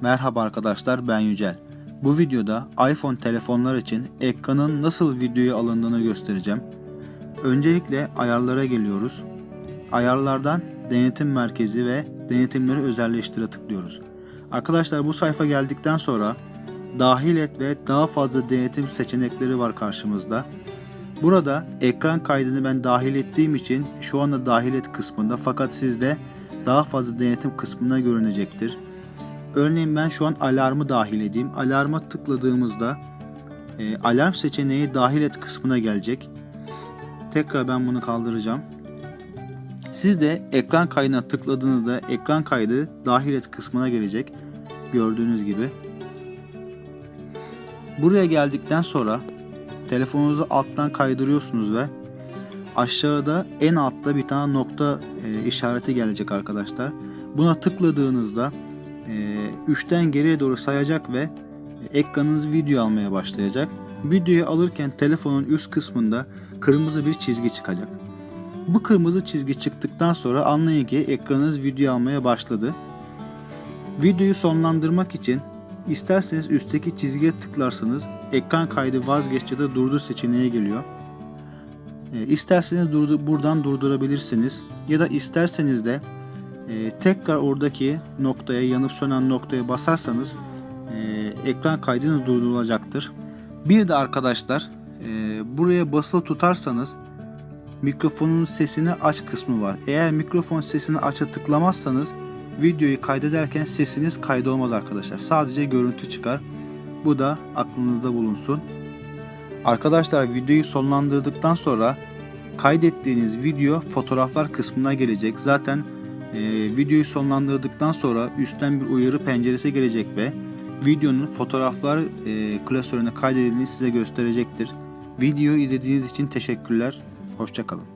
Merhaba arkadaşlar ben Yücel. Bu videoda iPhone telefonlar için ekranın nasıl videoya alındığını göstereceğim. Öncelikle ayarlara geliyoruz. Ayarlardan denetim merkezi ve denetimleri özelleştire tıklıyoruz. Arkadaşlar bu sayfa geldikten sonra dahil et ve daha fazla denetim seçenekleri var karşımızda. Burada ekran kaydını ben dahil ettiğim için şu anda dahil et kısmında fakat sizde daha fazla denetim kısmına görünecektir. Örneğin ben şu an alarmı dahil edeyim. Alarma tıkladığımızda e, alarm seçeneği dahil et kısmına gelecek. Tekrar ben bunu kaldıracağım. Siz de ekran kaydına tıkladığınızda ekran kaydı dahil et kısmına gelecek. Gördüğünüz gibi. Buraya geldikten sonra telefonunuzu alttan kaydırıyorsunuz ve aşağıda en altta bir tane nokta e, işareti gelecek arkadaşlar. Buna tıkladığınızda 3'ten geriye doğru sayacak ve ekranınız video almaya başlayacak. Videoyu alırken telefonun üst kısmında kırmızı bir çizgi çıkacak. Bu kırmızı çizgi çıktıktan sonra anlayın ki ekranınız video almaya başladı. Videoyu sonlandırmak için isterseniz üstteki çizgiye tıklarsanız ekran kaydı vazgeç ya da durdur seçeneği geliyor. E, İsterseniz durdu, buradan durdurabilirsiniz ya da isterseniz de e, tekrar oradaki noktaya yanıp sönen noktaya basarsanız e, ekran kaydınız durdurulacaktır. Bir de arkadaşlar e, buraya basılı tutarsanız mikrofonun sesini aç kısmı var. Eğer mikrofon sesini aç'a tıklamazsanız videoyu kaydederken sesiniz kaydolmaz arkadaşlar. Sadece görüntü çıkar. Bu da aklınızda bulunsun. Arkadaşlar videoyu sonlandırdıktan sonra kaydettiğiniz video fotoğraflar kısmına gelecek. Zaten videoyu sonlandırdıktan sonra üstten bir uyarı penceresi gelecek ve videonun fotoğraflar e, klasörüne kaydedildiğini size gösterecektir. Videoyu izlediğiniz için teşekkürler. Hoşçakalın.